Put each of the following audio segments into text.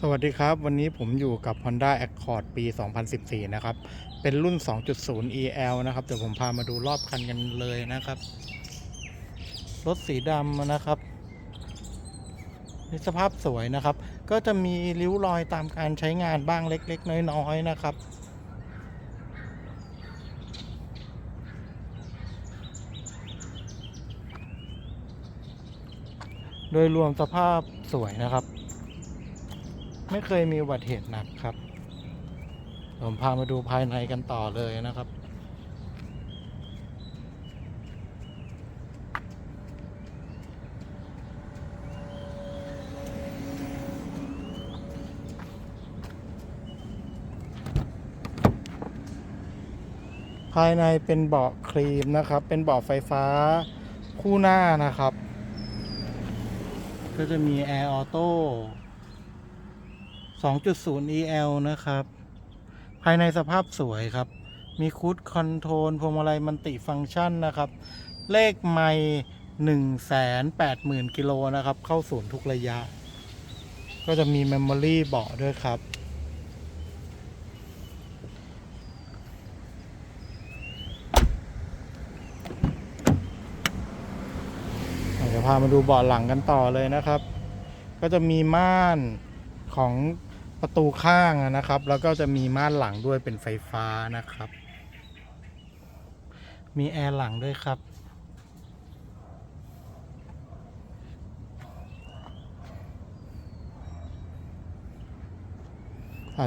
สวัสดีครับ วันนี้ผมอยู่กับ Honda Accord ปี 2014 นะครับ เป็นรุ่น 2.0 EL นะครับ เดี๋ยวผมพามาดูรอบคันกันเลยนะครับ รถสีดำนะครับนี่สภาพสวยนะครับ ก็จะมีริ้วรอยตามการใช้งานบ้างเล็ก ๆ น้อย ๆ นะครับ โดยรวมสภาพสวยนะครับ ไม่เคยมีอุบัติเหตุหนักครับ ผมพามาดูภายในกันต่อเลยนะครับภายในเป็นเบาะครีมนะครับ เป็นเบาะไฟฟ้าคู่หน้านะครับ ก็จะมี Air Auto 2.0 EL นะครับ ภายในสภาพสวยครับ มีคูดคอนโทรลพวงมาลัยมันติฟังก์ชันนะครับ เลขไม่180,000 กิโลนะครับ เข้าศูนย์ทุกระยะ ก็จะมีเมมโมรี่เบาะด้วยครับ เดี๋ยวพามาดูเบาะหลังกันต่อเลยนะครับ ก็จะมีม่านของ ประตูข้างนะครับ แล้วก็จะมีม่านหลังด้วยเป็นไฟฟ้านะครับ มีแอร์หลังด้วยครับ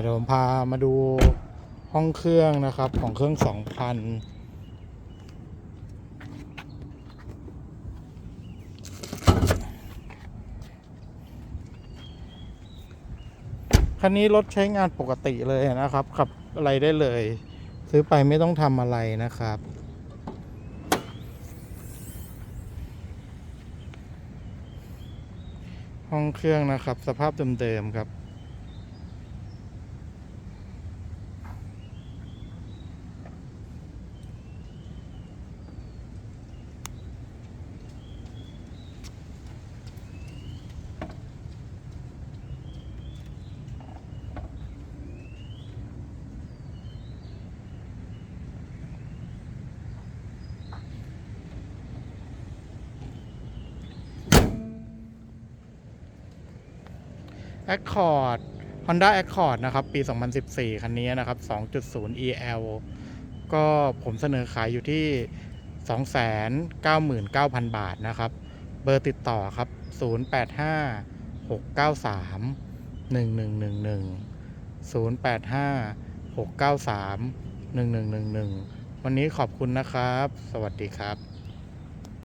เดี๋ยวผมพามาดูห้องเครื่องนะครับของเครื่อง 2,000 คันนี้รถใช้งานปกติเลยนะครับ ขับอะไรได้เลย ซื้อไปไม่ต้องทำอะไรนะครับ ห้องเครื่องนะครับ สภาพเดิมๆครับ Accord Honda Accord นะครับ ปี 2014 คันนี้นะครับ 2.0 EL ก็ผมเสนอขายอยู่ที่ 299,000 บาทนะครับ เบอร์ติดต่อครับ 085 693 1111 085 693 1111 วันนี้ขอบคุณนะครับ สวัสดีครับ